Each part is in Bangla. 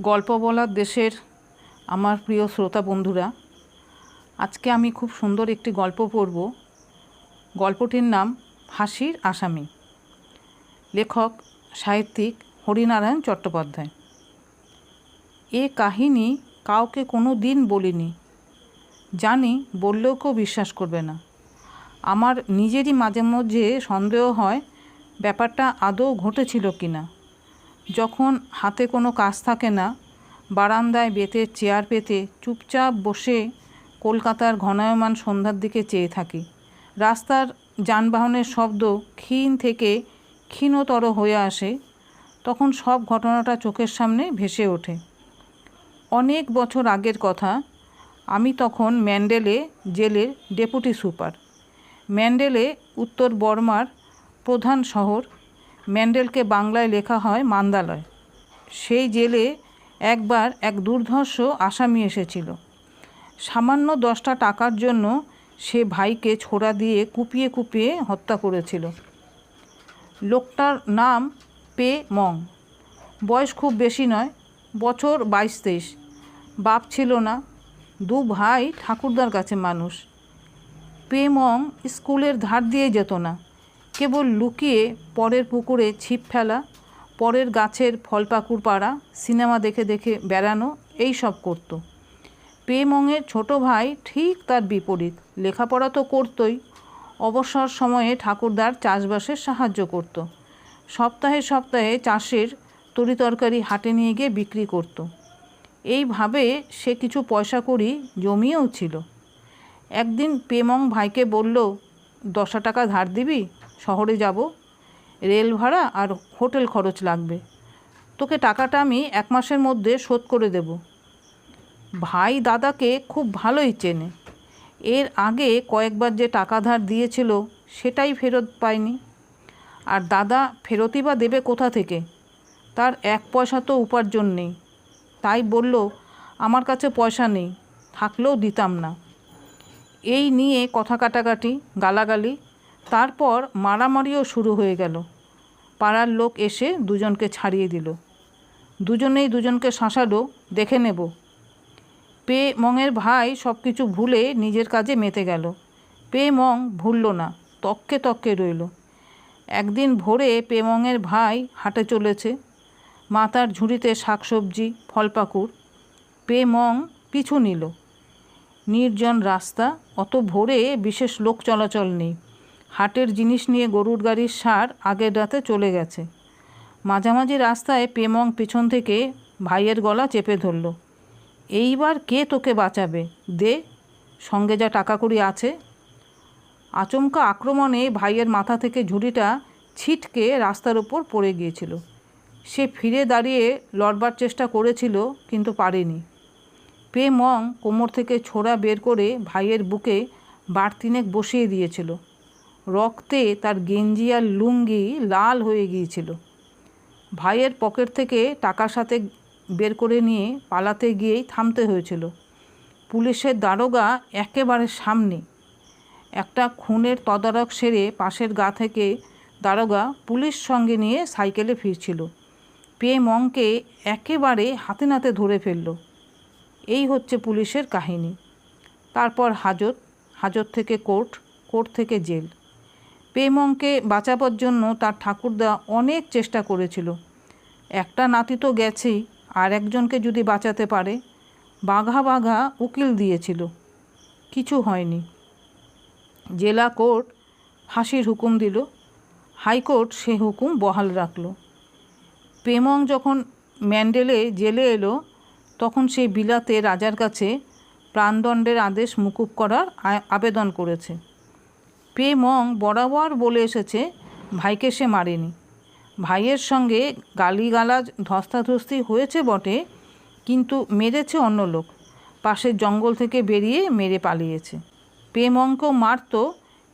গল্প বলার দেশের আমার প্রিয় শ্রোতা বন্ধুরা, আজকে আমি খুব সুন্দর একটি গল্প পড়ব। গল্পটির নাম ফাঁসির আসামি। লেখক, সাহিত্যিক হরিনারায়ণ চট্টোপাধ্যায়। এ কাহিনী কাউকে কোনো দিন বলিনি। জানি, বললেও কেউ বিশ্বাস করবে না। আমার নিজেরই মাঝে মধ্যে সন্দেহ হয়, ব্যাপারটা আদৌ ঘটেছিল কি না যখন হাতে কোনো কাজ থাকে না, বারান্দায় বেতের চেয়ার পেতে, চুপচাপ বসে কলকাতার ঘনায়মান সন্ধ্যার দিকে চেয়ে থাকি। রাস্তার যানবাহনের শব্দ ক্ষীণ থেকে ক্ষীণতর হয়ে আসে, তখন সব ঘটনাটা চোখের সামনে ভেসে ওঠে। অনেক বছর আগের কথা, আমি তখন ম্যান্ডেলে জেলের ডেপুটি সুপার। ম্যান্ডেলে উত্তর বর্মার প্রধান শহর ম্যান্ডেলকে বাংলায় লেখা হয় মান্দালয়। সেই জেলে একবার এক দুর্ধর্ষ আসামি এসেছিল। সামান্য দশটা টাকার জন্য সে ভাইকে ছোড়া দিয়ে কুপিয়ে কুপিয়ে হত্যা করেছিল। লোকটার নাম পে মং। বয়স খুব বেশি নয়, বছর বাইশ তেইশ। বাপ ছিল না, দু ভাই ঠাকুরদার কাছে মানুষ। পেমং স্কুলের ধার দিয়ে যেত না। কেবল লুকিয়ে পরের পুকুরে ছিপ ফেলা, পরের গাছের ফল পাকুর পাড়া, সিনেমা দেখে দেখে বেড়ানো, এই সব করতো। পেমংয়ের ছোট ভাই ঠিক তার বিপরীত, লেখাপড়া তো করতই। অবসর সময়ে ঠাকুরদার চাষবাসের সাহায্য করত। সপ্তাহে সপ্তাহে চাষের তরিতরকারি হাটে নিয়ে গিয়ে বিক্রি করত। এইভাবে সে কিছু পয়সা করি জমিয়েও ছিল। একদিন পেমং ভাইকে বলল, দশা টাকা ধার দিবি? শহরে যাব, রেল ভাড়া আর হোটেল খরচ লাগবে। তোকে টাকাটা আমি এক মাসের মধ্যে শোধ করে দেব। ভাই দাদাকে খুব ভালোই চেনে। এর আগে কয়েকবার যে টাকা ধার দিয়েছিল, সেটাই ফেরত পায়নি। আর দাদা ফেরতই বা দেবে কোথা থেকে? তার এক পয়সা তো উপার্জন নেই। তাই বলল, আমার কাছে পয়সা নেই, থাকলেও দিতাম না। এই নিয়ে কথা কাটাকাটি, গালাগালি তারপর মারামারিও শুরু হয়ে গেল। পাড়ার লোক এসে দুজনকে ছাড়িয়ে দিল। দুজনেই দুজনকে শাসালো, দেখে নেব। পে মংয়ের ভাই সব কিছু ভুলে নিজের কাজে মেতে গেল। পে মং ভুলল না তককে তককে রইল। একদিন ভোরে পেমংয়ের ভাই হাটে চলেছে। মাতার ঝুড়িতে শাকসবজি, ফলপাকুড়। পে মং পিছু নিল। নির্জন রাস্তা, অত ভোরে বিশেষ লোক চলাচল নেই। হাটের জিনিস নিয়ে গরুর গাড়ির সার আগের রাতে চলে গেছে। মাঝামাঝি রাস্তায় পেমং পিছন থেকে ভাইয়ের গলা চেপে ধরল। এইবার কে তোকে বাঁচাবে? দে, সঙ্গে যা টাকা কড়ি আছে। আচমকা আক্রমণে ভাইয়ের মাথা থেকে ঝুড়িটা ছিটকে রাস্তার ওপর পড়ে গিয়েছিল। সে ফিরে দাঁড়িয়ে লড়বার চেষ্টা করেছিল, কিন্তু পারেনি। পে মং কোমর থেকে ছোড়া বের করে ভাইয়ের বুকে বাড়তিনেক বসিয়ে দিয়েছিল। রক্তে তার গেঞ্জি আর লুঙ্গি লাল হয়ে গিয়েছিল। ভাইয়ের পকেট থেকে টাকার সাথে বের করে নিয়ে পালাতে গিয়েই থামতে হয়েছিল। পুলিশের দারোগা একেবারে সামনে। একটা খুনের তদারক সেরে পাশের গা থেকে দারোগা পুলিশ সঙ্গে নিয়ে সাইকেলে ফিরছিল। পেয়ে মংকে একেবারে হাতে নাতে ধরে ফেলল। এই হচ্ছে পুলিশের কাহিনী। তারপর হাজত হাজত থেকে কোর্ট কোর্ট থেকে জেল। পেমংকে বাঁচাবার জন্য তার ঠাকুরদা অনেক চেষ্টা করেছিল। একটা নাতি তো গেছেই, আর একজনকে যদি বাঁচাতে পারে, বাঘা বাঘা উকিল দিয়েছিল। কিছু হয়নি। জেলা কোর্ট ফাঁসির হুকুম দিল। হাইকোর্ট সে হুকুম বহাল রাখল। পেমং যখন ম্যান্ডেলে জেলে এলো, তখন সে বিলাতে রাজার কাছে প্রাণদণ্ডের আদেশ মুকুব করার আবেদন করেছে। পে মং বরাবর বলে এসেছে, ভাইকে সে মারেনি। ভাইয়ের সঙ্গে গালিগালাজ ধস্তাধস্তি হয়েছে বটে, কিন্তু মেরেছে অন্য লোক। পাশের জঙ্গল থেকে বেরিয়ে মেরে পালিয়েছে। পে মংকেও মারত,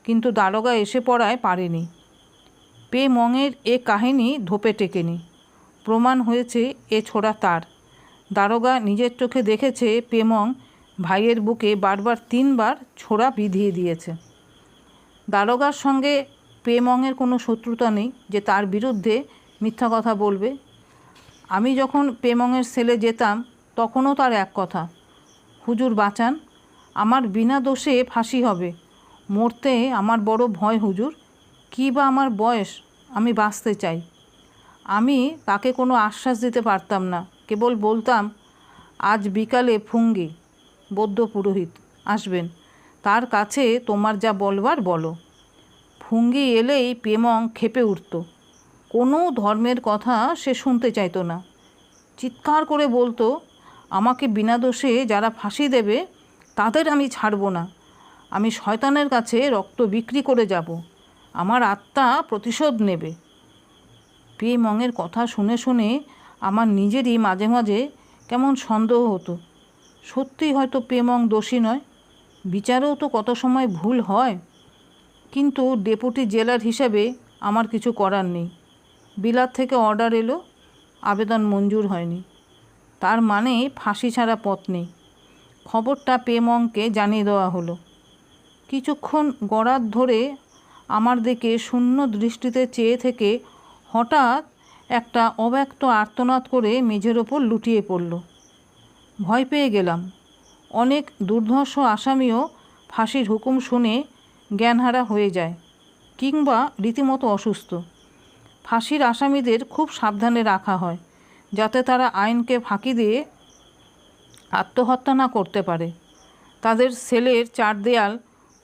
কিন্তু দারোগা এসে পড়ায় পারেনি। পে মংয়ের এ কাহিনী ধোপে টেকেনি। প্রমাণ হয়েছে এ ছোড়া তার। দারোগা নিজের চোখে দেখেছে পেমং ভাইয়ের বুকে বারবার তিনবার ছোড়া বিধিয়ে দিয়েছে। দারোগার সঙ্গে পেমংয়ের কোনো শত্রুতা নেই যে তার বিরুদ্ধে মিথ্যা কথা বলবে। আমি যখন পেমংয়ের সেলে যেতাম, তখনও তার এক কথা, হুজুর, বাঁচান। আমার বিনা দোষে ফাঁসি হবে। মরতে আমার বড় ভয়, হুজুর। কী বা আমার বয়স, আমি বাঁচতে চাই। আমি তাকে কোনো আশ্বাস দিতে পারতাম না। কেবল বলতাম, আজ বিকালে ফুঙ্গি, বৌদ্ধ পুরোহিত, আসবেন। তার কাছে তোমার যা বলবার বলো। ফুঙ্গি এলেই পেমং খেপে উঠত। কোনো ধর্মের কথা সে শুনতে চাইতো না। চিৎকার করে বলতো, আমাকে বিনা দোষে যারা ফাঁসি দেবে, তাদের আমি ছাড়ব না। আমি শয়তানের কাছে রক্ত বিক্রি করে যাব। আমার আত্মা প্রতিশোধ নেবে। পেমংয়ের কথা শুনে শুনে আমার নিজেরই মাঝে মাঝে কেমন সন্দেহ হতো। সত্যিই হয়তো পেমং দোষী নয়। বিচারেও তো কত সময় ভুল হয়। কিন্তু ডেপুটি জেলার হিসাবে আমার কিছু করার নেই। বিলাত থেকে অর্ডার এলো, আবেদন মঞ্জুর হয়নি। তার মানে ফাঁসি ছাড়া পথ নেই। খবরটা পেমংকে জানিয়ে দেওয়া হলো। কিছুক্ষণ গড়াত ধরে আমার দিকে শূন্য দৃষ্টিতে চেয়ে থেকে হঠাৎ একটা অব্যক্ত আর্তনাদ করে মেঝের ওপর লুটিয়ে পড়ল। ভয় পেয়ে গেলাম। অনেক দুর্ধর্ষ আসামিও ফাঁসির হুকুম শুনে জ্ঞানহারা হয়ে যায় কিংবা রীতিমতো অসুস্থ। ফাঁসির আসামিদের খুব সাবধানে রাখা হয়, যাতে তারা আইনকে ফাঁকি দিয়ে আত্মহত্যা না করতে পারে। তাদের সেলের চার দেয়াল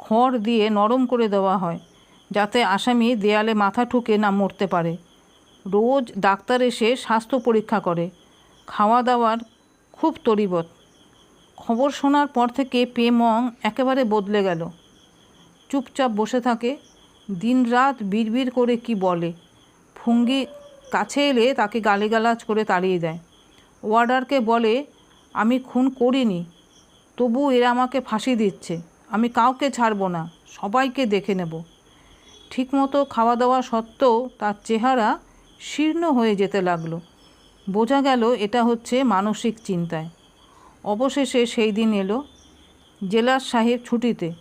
খড় দিয়ে নরম করে দেওয়া হয়, যাতে আসামি দেয়ালে মাথা ঠুকে না মরতে পারে। রোজ ডাক্তার এসে স্বাস্থ্য পরীক্ষা করে, খাওয়া দাওয়ার খুব তরিবত। খবর শোনার পর থেকে পেমং একেবারে বদলে গেল। চুপচাপ বসে থাকে, দিনরাত বিড়বিড় করে কি বলে। ফুঙ্গি কাছে এলে তাকে গালিগালাজ করে তাড়িয়ে দেয়। ওয়ার্ডারকে বলে, আমি খুন করিনি, তবু এরা আমাকে ফাঁসি দিচ্ছে, আমি কাউকে ছাড়বো না, সবাইকে দেখে নেব। ঠিকমতো খাওয়া দাওয়া সত্ত্বেও তার চেহারা শীর্ণ হয়ে যেতে লাগল। বোঝা গেল এটা হচ্ছে মানসিক চিন্তায়। অবশেষে সেই দিন এলো। জেলার সাহেব ছুটিতে,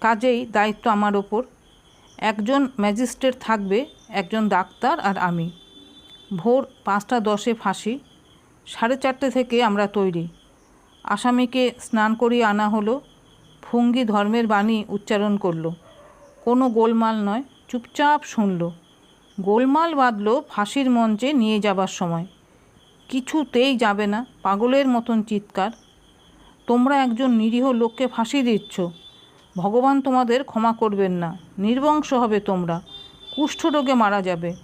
কাজেই দায়িত্ব আমার ওপর। একজন ম্যাজিস্ট্রেট থাকবে, একজন ডাক্তার আর আমি। ভোর পাঁচটা দশে ফাঁসি, সাড়ে চারটে থেকে আমরা তৈরি। আসামিকে স্নান করিয়ে আনা হলো ফুঙ্গি ধর্মের বাণী উচ্চারণ করল। কোনো গোলমাল নয়, চুপচাপ শুনল। গোলমাল বাঁধল ফাঁসির মঞ্চে নিয়ে যাবার সময়। কিছুতেই যাবে না, পাগলের মতন চিৎকার। তোমরা একজন নিরীহ লোককে ফাঁসি দিচ্ছ। ভগবান তোমাদের ক্ষমা করবেন না। নির্বংশ হবে তোমরা। কুষ্ঠরোগে মারা যাবে।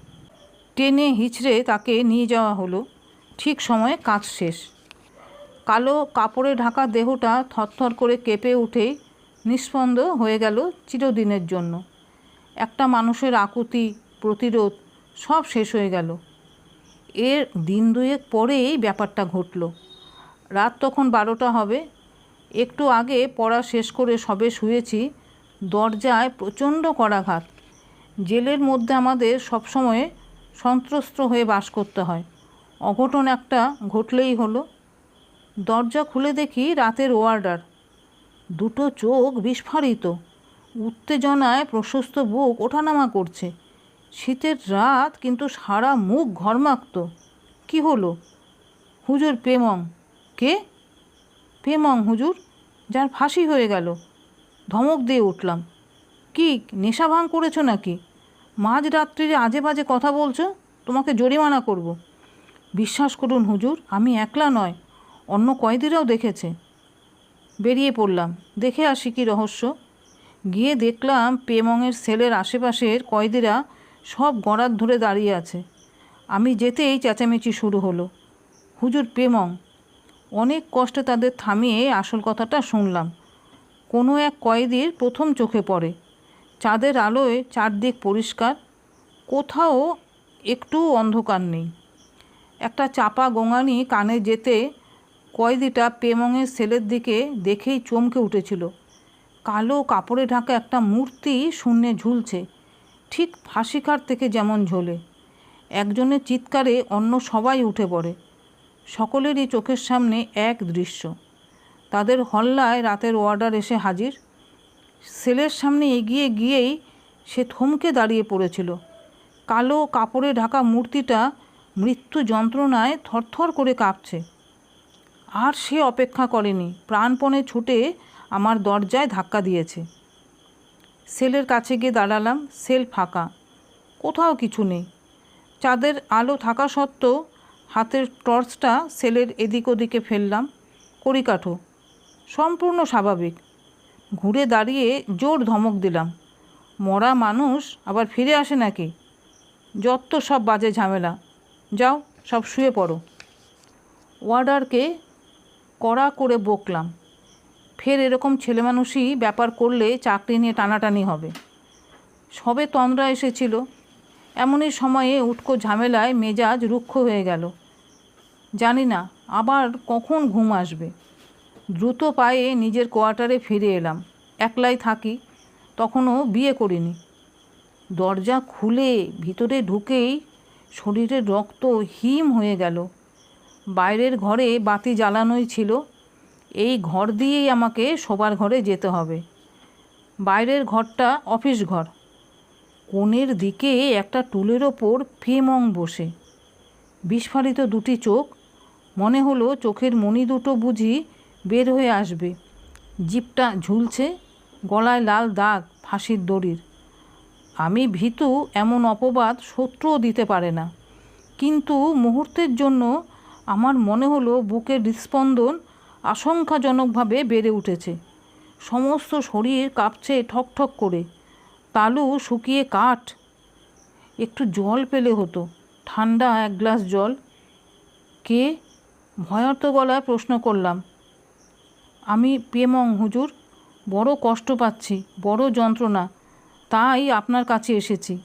টেনে হিচড়ে তাকে নিয়ে যাওয়া হলো। ঠিক সময়ে কাজ শেষ। কালো কাপড়ে ঢাকা দেহটা থরথর করে কেঁপে উঠেই নিস্পন্দ হয়ে গেল চিরদিনের জন্য। একটা মানুষের আকুতি, প্রতিরোধ সব শেষ হয়ে গেল। এর দিন দুয়েক পরেই ব্যাপারটা ঘটল। রাত তখন বারোটা হবে। একটু আগে পড়া শেষ করে সবে শুয়েছি, দরজায় প্রচণ্ড করাঘাত জেলের মধ্যে আমাদের সবসময় সন্ত্রস্ত হয়ে বাস করতে হয়। অঘটন একটা ঘটলেই হলো। দরজা খুলে দেখি রাতের ওয়ার্ডার। দুটো চোখ বিস্ফারিত। উত্তেজনায় প্রশস্ত বুক ওঠানামা করছে। শীতের রাত কিন্তু সারা মুখ ঘরমাক্ত। কি হলো? হুজুর পেমং কে? পেমং হুজুর, যার ফাঁসি হয়ে গেল। ধমক দিয়ে উঠলাম। কি, নেশা ভাঙ করেছ নাকি? মাঝ রাত্রিরে আজে বাজে কথা বলছো? তোমাকে জরিমানা করব। বিশ্বাস করুন হুজুর, আমি একলা নয়, অন্য কয়েদিরাও দেখেছে। বেরিয়ে পড়লাম, দেখে আসি কি রহস্য। গিয়ে দেখলাম পেমংয়ের সেলের আশেপাশের কয়েদিরা সব গড়ার ধরে দাঁড়িয়ে আছে। আমি যেতেই চেঁচামেচি শুরু হলো। হুজুর পেমং অনেক কষ্টে তাদের থামিয়ে আসল কথাটা শুনলাম। কোনো এক কয়েদির প্রথম চোখে পড়ে। চাঁদের আলোয় চারদিক পরিষ্কার, কোথাও একটু অন্ধকার নেই। একটা চাপা গোঙানি কানে যেতে কয়েদিটা পেমংয়ের সেলের দিকে দেখেই চমকে উঠেছিল। কালো কাপড়ে ঢাকা একটা মূর্তি শূন্যে ঝুলছে, ঠিক ফাঁসিকার থেকে যেমন ঝোলে। একজনের চিৎকারে অন্য সবাই উঠে পড়ে। সকলেরই চোখের সামনে এক দৃশ্য। তাদের হল্লায় রাতের ওয়ার্ডার এসে হাজির। সেলের সামনে এগিয়ে গিয়েই সে থমকে দাঁড়িয়ে পড়েছিল। কালো কাপড়ে ঢাকা মূর্তিটা মৃত্যু যন্ত্রণায় থরথর করে কাঁপছে। আর সে অপেক্ষা করেনি, প্রাণপণে ছুটে আমার দরজায় ধাক্কা দিয়েছে। সেলের কাছে গিয়ে দাঁড়ালাম, সেল ফাঁকা। কোথাও কিছু নেই। চাঁদের আলো থাকা সত্ত্বেও হাতের টর্চটা সেলের এদিক ওদিকে ফেললাম কড়িকাঠো সম্পূর্ণ স্বাভাবিক। ঘুরে দাঁড়িয়ে জোর ধমক দিলাম, মরা মানুষ আবার ফিরে আসে নাকি? যত সব বাজে ঝামেলা, যাও সব শুয়ে পড়ো। ওয়ার্ডারকে কড়া করে বকলাম, ফের এরকম ছেলেমানুষই ব্যাপার করলে চাকরি নিয়ে টানাটানি হবে। সবে তন্দ্রা এসেছিল এমনই সময়ে উটকো ঝামেলায় মেজাজ রুক্ষ হয়ে গেল। জানি না, আবার কখন ঘুম আসবে। দ্রুত পায়ে নিজের কোয়ার্টারে ফিরে এলাম। একলাই থাকি, তখনও বিয়ে করিনি। দরজা খুলে ভিতরে ঢুকেই শরীরের রক্ত হিম হয়ে গেল। বাইরের ঘরে বাতি জ্বালানোই ছিল। এই ঘর দিয়েই আমাকে শোবার ঘরে যেতে হবে। বাইরের ঘরটা অফিস ঘর। কোণের দিকে একটা টুলের ওপর ফেমং বসে। বিস্ফারিত দুটি চোখ, মনে হলো চোখের মণি দুটো বুঝি বের হয়ে আসবে। জিপটা ঝুলছে, গলায় লাল দাগ ফাঁসির দড়ির। আমি ভীতু এমন অপবাদ শত্রুও দিতে পারে না। কিন্তু মুহূর্তের জন্য আমার মনে হলো বুকের হৃৎস্পন্দন আশঙ্কাজনকভাবে বেড়ে উঠেছে। সমস্ত শরীর কাঁপছে ঠকঠক করে। তালু শুকিয়ে কাঠ। একটু জল পেলে হতো, ঠান্ডা এক গ্লাস জল। কে? ভয়ার্ত গলায় প্রশ্ন করলাম। আমি পেমং হুজুর, বড় কষ্ট পাচ্ছি, বড় যন্ত্রণা, তাই আপনার কাছে এসেছি।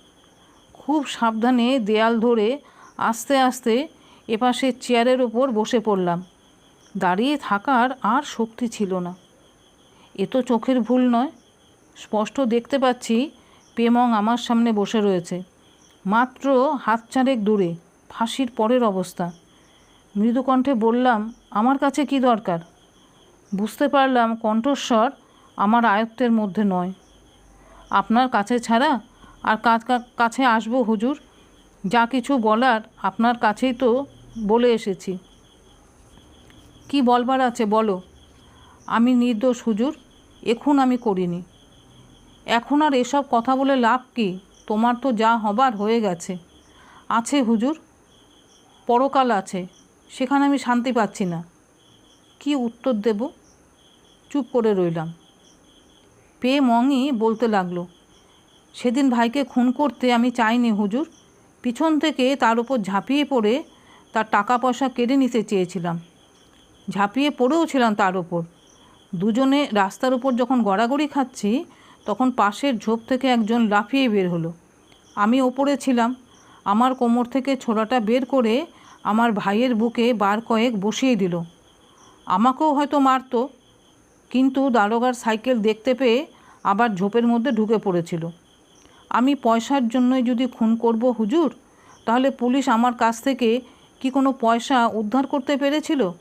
খুব সাবধানে দেয়াল ধরে আস্তে আস্তে এপাশে চেয়ারের ওপর বসে পড়লাম। দাঁড়িয়ে থাকার আর শক্তি ছিল না। এ তো চোখের ভুল নয়। স্পষ্ট দেখতে পাচ্ছি পেমং আমার সামনে বসে রয়েছে। মাত্র হাত চারেক দূরে, ফাঁসির পরের অবস্থা। মৃদুকণ্ঠে বললাম, আমার কাছে কি দরকার? বুঝতে পারলাম কণ্ঠস্বর আমার আয়ত্তের মধ্যে নয়। আপনার কাছে ছাড়া আর কাছে আসব হুজুর? যা কিছু বলার আপনার কাছেই তো বলে এসেছি। কি বলবার আছে বলো। আমি নির্দোষ হুজুর, এখন আমি করিনি। এখন আর এসব কথা বলে লাভ কি? তোমার তো যা হবার হয়ে গেছে। আছে হুজুর, পরকাল আছে, সেখানে আমি শান্তি পাচ্ছি না। কি উত্তর দেব? চুপ করে রইলাম। পে মংই বলতে লাগল, সেদিন ভাইকে খুন করতে আমি চাইনি হুজুর। পিছন থেকে তার উপর ঝাঁপিয়ে পড়ে তার টাকা পয়সা কেড়ে নিতে চেয়েছিলাম। ঝাঁপিয়ে পড়েও ছিলাম তার ওপর দুজনে রাস্তার উপর যখন গড়াগড়ি খাচ্ছি তখন পাশের ঝোপ থেকে একজন লাফিয়ে বের হলো। আমি ওপরে ছিলাম। আমার কোমর থেকে ছোড়াটা বের করে আমার ভাইয়ের বুকে বার কয়েক বসিয়ে দিল। আমাকেও হয়তো মারতো, কিন্তু দারোগার সাইকেল দেখতে পেয়ে আবার ঝোপের মধ্যে ঢুকে পড়েছিল। আমি পয়সার জন্যই যদি খুন করব হুজুর, তাহলে পুলিশ আমার কাছ থেকে কি কোনো পয়সা উদ্ধার করতে পেরেছিল?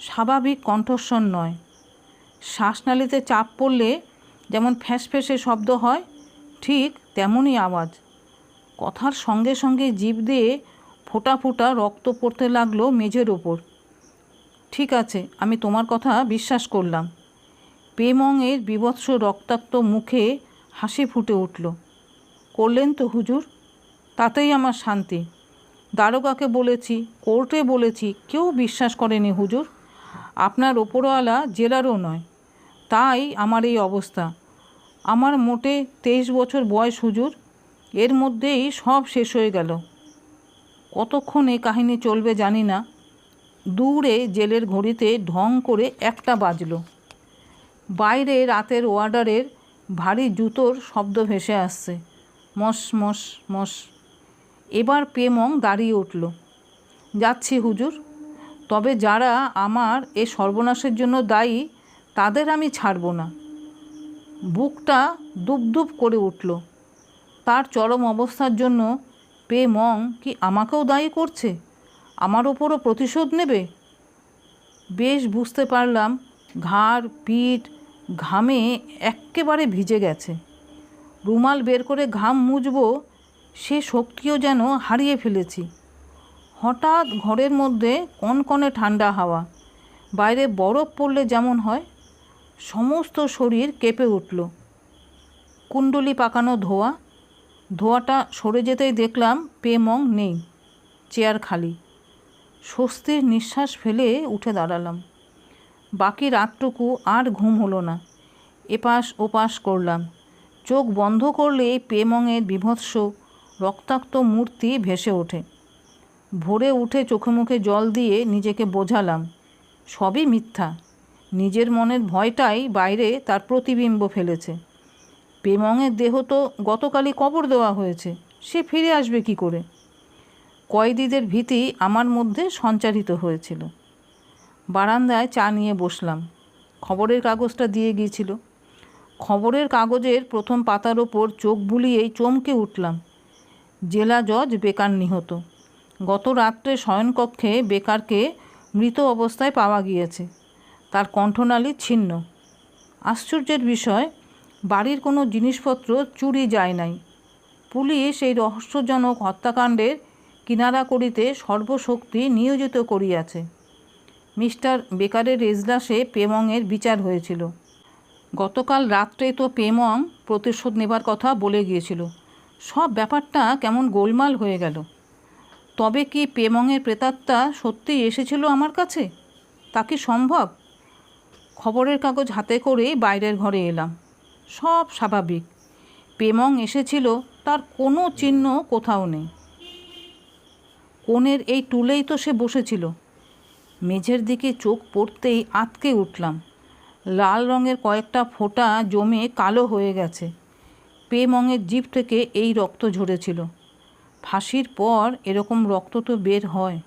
স্বাভাবিক কণ্ঠস্বর নয়। শ্বাসনালীতে চাপ পড়লে যেমন ফ্যাঁস ফ্যাঁসে শব্দ হয়, ঠিক তেমনই আওয়াজ। কথার সঙ্গে সঙ্গে জিভ দিয়ে ফোটা ফোঁটা রক্ত পড়তে লাগল মেঝের ওপর ঠিক আছে, আমি তোমার কথা বিশ্বাস করলাম। পেমংয়ের বিভৎস রক্তাক্ত মুখে হাসি ফুটে উঠল। করলেন তো হুজুর, তাতেই আমার শান্তি। দারোগাকে বলেছি, কোর্টে বলেছি, কেউ বিশ্বাস করেনি হুজুর। আপনার ওপরওয়ালা জেলারও নয়। তাই আমার এই অবস্থা। আমার মোটে তেইশ বছর বয়স হুজুর। এর মধ্যেই সব শেষ হয়ে গেল। কতক্ষণ এ কাহিনী চলবে জানি না। দূরে জেলের ঘড়িতে ঢং করে একটা বাজলো। বাইরে রাতের ওয়ার্ডারের ভারী জুতোর শব্দ ভেসে আসছে। মস মস মস এবার পেমং দাঁড়িয়ে উঠল। যাচ্ছি হুজুর। তবে যারা আমার এ সর্বনাশের জন্য দায়ী, তাদের আমি ছাড়ব না। বুকটা দুপ করে উঠল। তার চরম অবস্থার জন্য পে মং কি আমাকেও দায়ী করছে? আমার ওপরও প্রতিশোধ নেবে? বেশ বুঝতে পারলাম, ঘাড়, পিঠ, ঘামে এক্কেবারে ভিজে গেছে। রুমাল বের করে ঘাম মুছব সে শক্তিও যেন হারিয়ে ফেলেছি। হঠাৎ ঘরের মধ্যে কনকনে ঠান্ডা হাওয়া। বাইরে বরফ পড়লে যেমন হয় সমস্ত শরীর কেঁপে উঠল। কুণ্ডলি পাকানো ধোয়া। ধোয়াটা সরে যেতেই দেখলাম পেমং নেই, চেয়ার খালি। স্বস্তির নিঃশ্বাস ফেলে উঠে দাঁড়ালাম। বাকি রাতটুকু আর ঘুম হলো না। এপাশ ওপাশ করলাম। চোখ বন্ধ করলে পেমংয়ের বিভৎস রক্তাক্ত মূর্তি ভেসে ওঠে। ভোরে উঠে চোখে মুখে জল দিয়ে নিজেকে বোঝালাম, সবই মিথ্যা। নিজের মনের ভয়টাই বাইরে তার প্রতিবিম্ব ফেলেছে। পেমংয়ের দেহ তো গতকালই কবর দেওয়া হয়েছে, সে ফিরে আসবে কি করে? কয়েদিদের ভীতি আমার মধ্যে সঞ্চারিত হয়েছিল। বারান্দায় চা নিয়ে বসলাম। খবরের কাগজটা দিয়ে গিয়েছিল। খবরের কাগজের প্রথম পাতার ওপর চোখ বুলিয়েই চমকে উঠলাম। জেলা জজ বেকার নিহত। গত রাত্রে শয়নকক্ষে বেকারকে মৃত অবস্থায় পাওয়া গিয়েছে। তার কণ্ঠনালী ছিন্ন। আশ্চর্যের বিষয়, বাড়ির কোনো জিনিসপত্র চুরি যায় নাই। পুলিশ এই রহস্যজনক হত্যাকাণ্ডের কিনারা করিতে সর্বশক্তি নিয়োজিত করিয়াছে। মিস্টার বেকারের এজলাসে পেমংয়ের বিচার হয়েছিল। গতকাল রাত্রে তো পেমং প্রতিশোধ নেবার কথা বলে গিয়েছিল। সব ব্যাপারটা কেমন গোলমাল হয়ে গেল। তবে কি পেমংয়ের প্রেতাত্মা সত্যিই এসেছিল আমার কাছে? তা কি সম্ভব? খবরের কাগজ হাতে করেই বাইরের ঘরে এলাম। সব স্বাভাবিক। পেমং এসেছিল, তার কোনো চিহ্ন কোথাও নেই। কোণের এই টুলেই তো সে বসেছিল। মেঝের দিকে চোখ পড়তেই আটকে উঠলাম। লাল রঙের কয়েকটা ফোঁটা জমে কালো হয়ে গেছে। পেমংয়ের জিভ থেকে এই রক্ত ঝরেছিল। ফাঁসির পর এরকম রক্ত তো বের হয়।